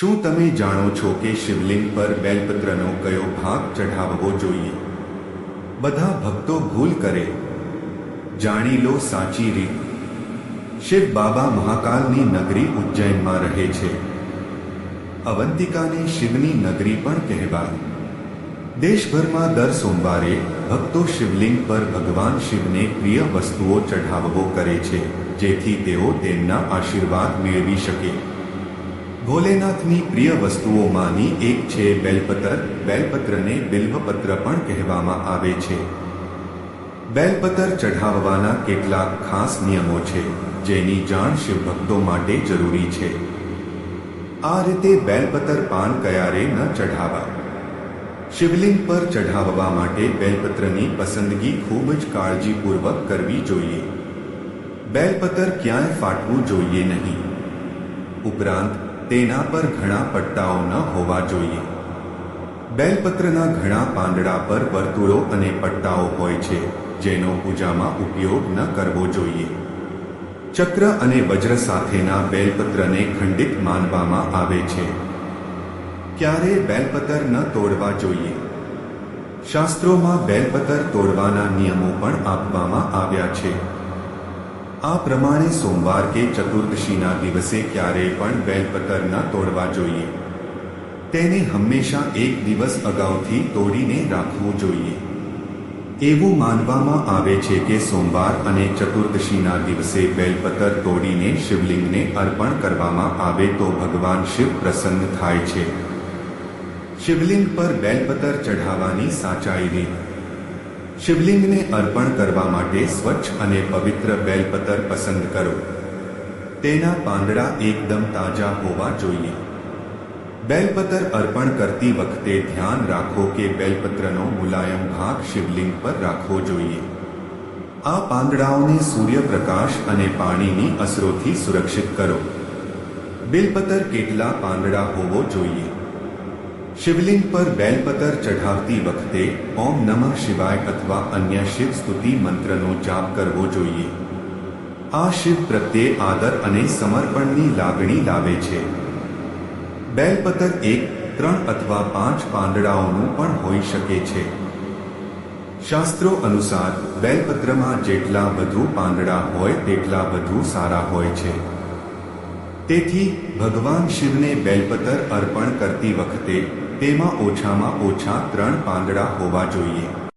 શું તમે જાણો છો કે શિવલિંગ પર બેલપત્રનો કયો ભાગ ચઢાવવો જોઈએ? બધા ભક્તો ભૂલ કરે. જાણી લો સાચી રીત. શિવ બાબા મહાકાલની નગરી ઉજ્જૈનમાં રહે છે. અવંતિકાને શિવની નગરી પણ કહેવાય. દેશભરમાં દર સોમવારે ભક્તો શિવલિંગ પર ભગવાન શિવને પ્રિય વસ્તુઓ ચઢાવવો કરે છે, જેથી તેઓ તેમના આશીર્વાદ મેળવી શકે. ભોલેનાથની પ્રિય વસ્તુઓમાંની એક છે બેલપત્ર. બેલપત્રને બિલ્વપત્ર પણ કહેવામાં આવે છે. બેલપત્ર ચઢાવવાના કેટલાક ખાસ નિયમો છે, જેની જાણ શિવભક્તો માટે જરૂરી છે. આ રીતે બેલપત્ર પાન કયારે ન ચઢાવા શિવલિંગ પર ચઢાવવા માટે બેલપત્રની પસંદગી ખૂબ જ કાળજીપૂર્વક કરવી જોઈએ. બેલપત્ર ક્યાંય ફાટવું જોઈએ નહીં. ઉપરાંત તેના પર ઘણા પટ્ટાઓ ન હોવા જોઈએ. બેલપત્રના ઘણા પાંદડા પર વર્તુળો અને પટ્ટાઓ હોય છે, જેનો પૂજામાં ઉપયોગ ન કરવો જોઈએ. ચક્ર અને વજ્ર સાથેના બેલપત્રને ખંડિત માનવામાં આવે છે. ક્યારે બેલપત્ર ન તોડવા જોઈએ? શાસ્ત્રોમાં બેલપત્ર તોડવાના નિયમો પણ આપવામાં આવ્યા છે. આ પ્રમાણે સોમવાર કે ચતુર્દશીના દિવસે ક્યારેય પણ બેલપત્ર ન તોડવા જોઈએ. તેને હંમેશા એક દિવસ અગાઉથી તોડીને રાખવું જોઈએ. એવું માનવામાં આવે છે કે સોમવાર અને ચતુર્દશીના દિવસે બેલપત્ર તોડીને શિવલિંગને અર્પણ કરવામાં આવે તો ભગવાન શિવ પ્રસન્ન થાય છે. શિવલિંગ પર બેલપત્ર ચઢાવવાની સાચાઈ રીત શિવલિંગને અર્પણ કરવા માટે સ્વચ્છ અને પવિત્ર બેલપત્ર પસંદ કરો. તેના પાંદડા એકદમ તાજા હોવા જોઈએ. બેલપત્ર અર્પણ કરતી વખતે ધ્યાન રાખો કે બેલપત્રનો મુલાયમ ભાગ શિવલિંગ પર રાખવો જોઈએ. આ પાંદડાઓને સૂર્યપ્રકાશ અને પાણીની અસરોથી સુરક્ષિત કરો. બેલપત્ર કેટલા પાંદડા હોવો જોઈએ? શિવલિંગ પર બેલપતર ચઢાવતી વખતે ઓમ નમઃ શિવાય અથવા અન્ય શિવ સ્તુતિ મંત્રનો જાપ કરવો જોઈએ. આ શિવ પ્રત્યે આદર અને સમર્પણની લાગણી લાવે છે. બેલપતર એક, ત્રણ અથવા પાંચ પાંદડાઓનું પણ હોઈ શકે છે. શાસ્ત્રો અનુસાર બેલપત્રમાં જેટલા વધુ પાંદડા હોય, તેટલા વધુ સારા હોય છે. તેથી ભગવાન શિવને બેલપત્ર અર્પણ કરતી વખતે તેમાં ઓછામાં ઓછા ત્રણ પાંદડા હોવા જોઈએ.